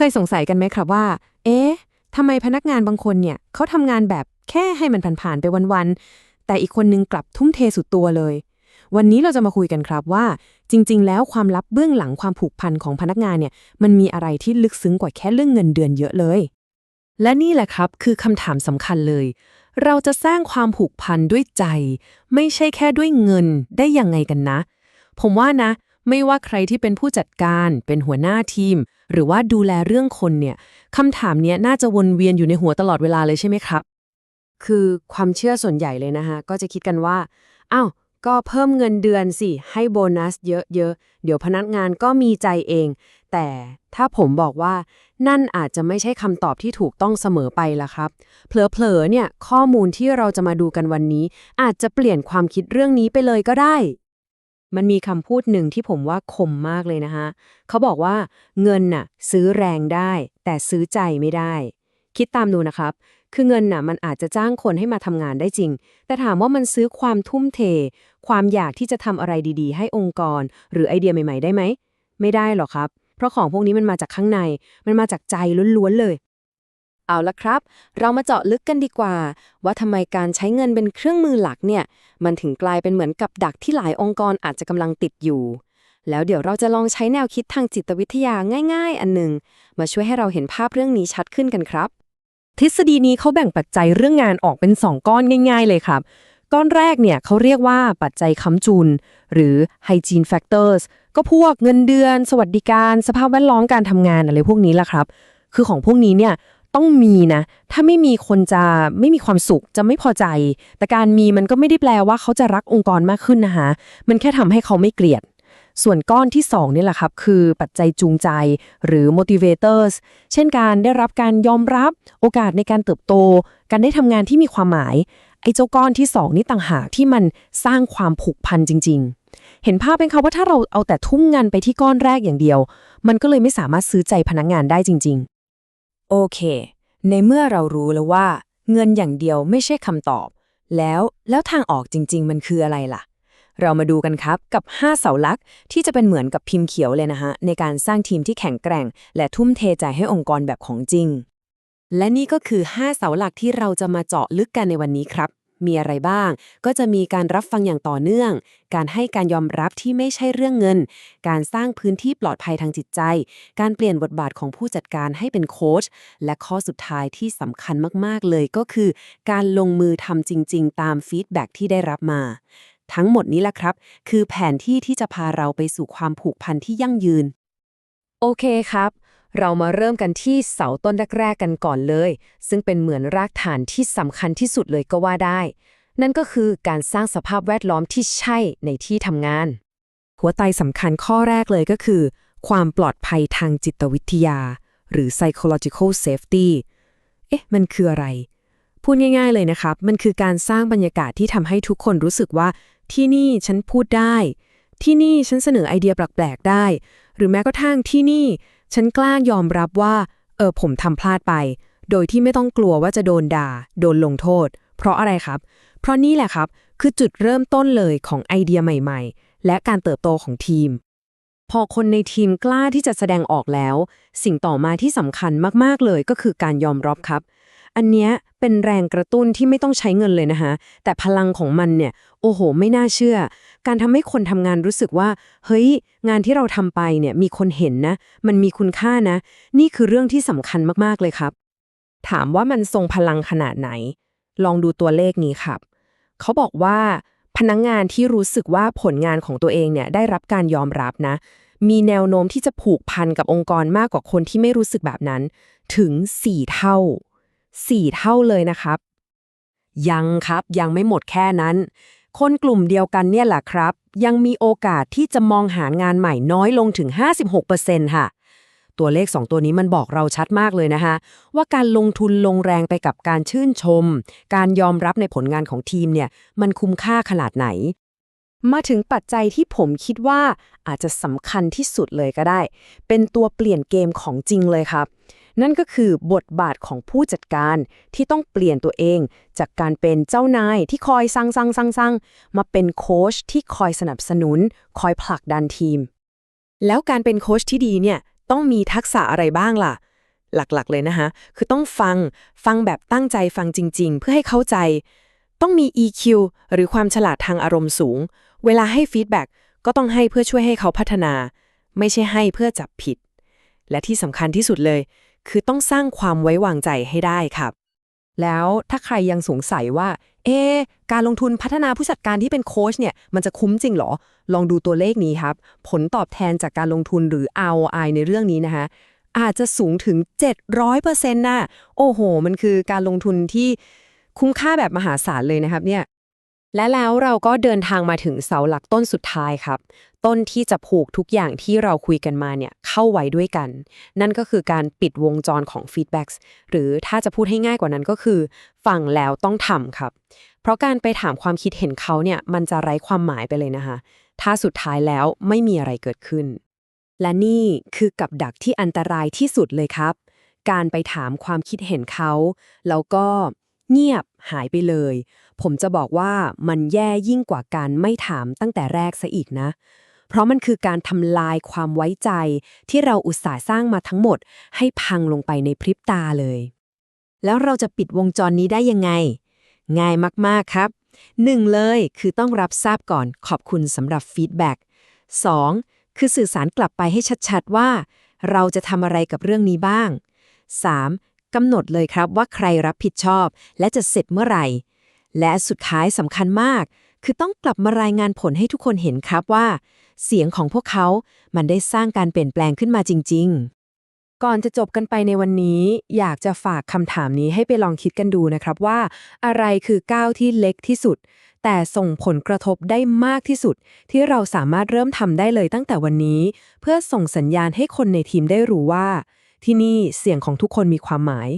เคยสงสัยกันไหมครับว่า เอ๊ะทำไมพนักงานบางคนเนี่ยเขาทำงานแบบแค่ให้มันผ่านๆไปวันๆ แต่อีกคนนึงกลับทุ่มเทสุดตัวเลย วันนี้เราจะมาคุยกันครับว่า จริง ๆ แล้วความลับเบื้องหลังความผูกพันของพนักงานเนี่ย มันมีอะไรที่ลึกซึ้งกว่าแค่เรื่องเงินเดือนเยอะเลย และนี่แหละครับคือคำถามสำคัญเลย เราจะสร้างความผูกพันด้วยใจ ไม่ใช่แค่ด้วยเงินได้ยังไงกันนะ ผมว่านะ ไม่ว่าใครที่เป็นผู้จัดการ เป็นหัวหน้าทีม หรือว่าดูแลเรื่องคนเนี่ยคำถามเนี้ยน่าจะวนเวียนอยู่ในหัวตลอดเวลาเลยใช่ไหมครับ คือความเชื่อส่วนใหญ่เลยนะคะก็จะคิดกันว่าอ้าวก็เพิ่มเงินเดือนสิ ให้โบนัสเยอะๆเดี๋ยวพนักงานก็มีใจเอง แต่ถ้าผมบอกว่านั่นอาจจะไม่ใช่คำตอบที่ถูกต้องเสมอไปละครับ เผลอๆเนี่ยข้อมูลที่เราจะมาดูกันวันนี้ อาจจะเปลี่ยนความคิดเรื่องนี้ไปเลยก็ได้ มันมีคำพูดหนึ่งที่ผมว่าคมมากเลยนะคะเขาบอกว่าเงินน่ะซื้อแรงได้ แต่ซื้อใจไม่ได้ คิดตามดูนะครับ คือเงินน่ะมันอาจจะจ้างคนให้มาทำงานได้จริง แต่ถามว่ามันซื้อความทุ่มเท ความอยากที่จะทำอะไรดี ๆ ให้องค์กร หรือไอเดียใหม่ ๆ ได้ไหม ไม่ได้หรอกครับ เพราะของพวกนี้มันมาจากข้างใน มันมาจากใจล้วนๆเลย เอาละครับ เรามาเจาะลึกกันดีกว่า ว่าทำไมการใช้เงินเป็นเครื่องมือหลักเนี่ย มันถึงกลายเป็นเหมือนกับดักที่หลายองค์กรอาจจะกำลังติดอยู่ แล้วเดี๋ยวเราจะลองใช้แนวคิดทางจิตวิทยาง่าย ๆ อันหนึ่งมาช่วยให้เราเห็นภาพเรื่องนี้ชัดขึ้นกันครับ ทฤษฎีนี้เขาแบ่งปัจจัยเรื่องงานออกเป็น 2 ก้อนง่าย ๆ เลยครับ ก้อนแรกเนี่ยเขาเรียกว่าปัจจัยค้ำจุน หรือ hygiene factors ก็พวกเงินเดือน สวัสดิการ สภาพแวดล้อมการทำงานอะไรพวกนี้แหละครับ คือของพวกนี้เนี่ย ต้องมีนะ ถ้าไม่มีคนจะไม่มีความสุขจะไม่พอใจ แต่การมีมันก็ไม่ได้แปลว่าเขาจะรักองค์กรมากขึ้นนะคะมันแค่ทำให้เขาไม่เกลียด ส่วนก้อนที่2นี่แหละครับ คือปัจจัยจูงใจหรือ motivators เช่นการได้รับการยอมรับโอกาสในการเติบโต การได้ทำงานที่มีความหมาย ไอ้เจ้าก้อนที่ 2 นี่ต่างหากที่มันสร้างความผูกพันจริง ๆเห็นภาพเป็นคะว่าถ้าเราเอาแต่ทุ่มเงินไปที่ก้อนแรกอย่างเดียว มันก็เลยไม่สามารถซื้อใจพนักงานได้จริงๆ โอเค ในเมื่อเรารู้แล้วว่า เงินอย่างเดียวไม่ใช่คำตอบ แล้วแล้วทางออกจริง ๆ มันคืออะไรล่ะ เรามาดูกันครับกับ 5 เสาหลักที่จะเป็นเหมือนกับพิมพ์เขียวเลยนะฮะ ในการสร้างทีมที่แข็งแกร่ง และทุ่มเทใจให้องค์กรแบบของจริง และนี่ก็คือ 5 เสาหลักที่เราจะมาเจาะลึกกันในวันนี้ครับ มีอะไรบ้าง ก็จะมีการรับฟังอย่างต่อเนื่อง การให้การยอมรับที่ไม่ใช่เรื่องเงิน การสร้างพื้นที่ปลอดภัยทางจิตใจ การเปลี่ยนบทบาทของผู้จัดการให้เป็นโค้ช และข้อสุดท้ายที่สำคัญมากๆเลยก็คือ การลงมือทำจริง ๆ ตามฟีดแบ็กที่ได้รับมาทั้งหมดนี้แหละครับ คือแผนที่ที่จะพาเราไปสู่ความผูกพันที่ยั่งยืน โอเคครับ เรามาเริ่มกันที่เสาต้นแรกๆกันก่อนเลย ซึ่งเป็นเหมือนรากฐานที่สำคัญที่สุดเลยก็ว่าได้ นั่นก็คือการสร้างสภาพแวดล้อมที่ใช่ในที่ทำงาน หัวใจสำคัญข้อแรกเลยก็คือ ความปลอดภัยทางจิตวิทยา หรือ psychological safety เอ๊ะ มันคืออะไร พูดง่ายๆเลยนะครับ มันคือการสร้างบรรยากาศที่ทำให้ทุกคนรู้สึกว่า ที่นี่ฉันพูดได้ ที่นี่ฉันเสนอไอเดียแปลกๆได้ หรือแม้กระทั่งที่นี่ ฉันกล้ายอมรับว่า เออผมทำพลาดไป โดยที่ไม่ต้องกลัวว่าจะโดนด่า โดนลงโทษ เพราะอะไรครับ เพราะนี่แหละครับ คือจุดเริ่มต้นเลยของไอเดียใหม่ ๆ และการเติบโตของทีม พอคนในทีมกล้าที่จะแสดงออกแล้ว สิ่งต่อมาที่สำคัญมากๆเลยก็คือการยอมรับครับ อันเนี้ยเป็นแรงกระตุ้นที่ไม่ต้องใช้เงินเลยนะคะ แต่พลังของมันเนี่ย โอ้โห ไม่น่าเชื่อ การทำให้คนทำงานรู้สึกว่า เฮ้ย งานที่เราทำไปเนี่ย มีคนเห็นนะ มันมีคุณค่านะ นี่คือเรื่องที่สำคัญมากๆเลยครับ ถามว่ามันทรงพลังขนาดไหน ลองดูตัวเลขนี้ครับ เขาบอกว่าพนักงงานที่รู้สึกว่าผลงานของตัวเองเนี่ยได้รับการยอมรับนะ มีแนวโน้มที่จะผูกพันกับองค์กรมากกว่าคนที่ไม่รู้สึกแบบนั้น ถึง 4 เท่า 4 เท่าเลยนะครับ ยังครับยังไม่หมดแค่นั้น คนกลุ่มเดียวกันเนี่ยแหละครับ ยังมีโอกาสที่จะมองหางานใหม่น้อยลงถึง 56%ค่ะตัวเลข 2 ตัวนี้มันบอกเราชัดมากเลยนะคะ ว่าการลงทุนลงแรงไปกับการชื่นชม การยอมรับในผลงานของทีมเนี่ย มันคุ้มค่าขนาดไหน มาถึงปัจจัยที่ผมคิดว่าอาจจะสำคัญที่สุดเลยก็ได้ เป็นตัวเปลี่ยนเกมของจริงเลยครับ นั่นก็คือบทบาทของผู้จัดการที่ต้องเปลี่ยนตัวเอง จากการเป็นเจ้านายที่คอยสั่งสั่งสั่งสั่งมาเป็นโค้ชที่คอยสนับสนุน คอยผลักดันทีม แล้วการเป็นโค้ชที่ดีเนี่ยต้องมีทักษะอะไรบ้างล่ะ หลักๆเลยนะคะคือต้องฟังฟังแบบตั้งใจฟังจริง ๆ เพื่อให้เข้าใจ ต้องมี EQ หรือความฉลาดทางอารมณ์สูง เวลาให้ฟีดแบ็กก็ต้องให้เพื่อช่วยให้เขาพัฒนา ไม่ใช่ให้เพื่อจับผิด และที่สำคัญที่สุดเลย คือต้องสร้างความไว้วางใจให้ได้ครับ แล้วถ้าใครยังสงสัยว่า เอ๊การลงทุนพัฒนาผู้จัดการที่เป็นโค้ชเนี่ย มันจะคุ้มจริงหรอ ลองดูตัวเลขนี้ครับ ผลตอบแทนจากการลงทุนหรือ ROI ในเรื่องนี้นะคะอาจจะสูงถึง 700%น่ะ โอ้โห มันคือการลงทุนที่คุ้มค่าแบบมหาศาลเลยนะครับเนี่ย และแล้วเราก็เดินทางมาถึงเสาหลักต้นสุดท้ายครับ ต้นที่จะผูกทุกอย่างที่เราคุยกันมาเนี่ยเข้าไว้ด้วยกัน นั่นก็คือการปิดวงจรของฟีดแบ็กหรือถ้าจะพูดให้ง่ายกว่านั้นก็คือฟังแล้วต้องทำครับ เพราะการไปถามความคิดเห็นเขาเนี่ยมันจะไร้ความหมายไปเลยนะคะ ถ้าสุดท้ายแล้วไม่มีอะไรเกิดขึ้น และนี่คือกับดักที่อันตรายที่สุดเลยครับ การไปถามความคิดเห็นเขาแล้วก็เงียบหายไปเลย ผมจะบอกว่ามันแย่ยิ่งกว่าการไม่ถามตั้งแต่แรกซะอีกนะ เพราะมันคือการทำลายความไว้ใจ ที่เราอุตส่าห์สร้างมาทั้งหมด ให้พังลงไปในพริบตาเลย แล้วเราจะปิดวงจรนี้ได้ยังไง ง่ายมากๆครับ 1. เลยคือต้องรับทราบก่อนขอบคุณสำหรับฟีดแบ็ก 2. คือสื่อสารกลับไปให้ชัดๆว่า เราจะทำอะไรกับเรื่องนี้บ้าง 3. กำหนดเลยครับว่าใครรับผิดชอบ และจะเสร็จเมื่อไหร่ และสุดท้ายสำคัญมาก คือต้องกลับมารายงานผลให้ทุกคนเห็นครับว่า เสียงของพวกเขา มันได้สร้างการเปลี่ยนแปลงขึ้นมาจริง ๆ ก่อนจะจบกันไปในวันนี้ อยากจะฝากคำถามนี้ให้ไปลองคิดกันดูนะครับว่า อะไรคือก้าวที่เล็กที่สุด แต่ส่งผลกระทบได้มากที่สุด ที่เราสามารถเริ่มทำได้เลยตั้งแต่วันนี้ เพื่อส่งสัญญาณให้คนในทีมได้รู้ว่า ที่นี่เสียงของทุกคนมีความหมาย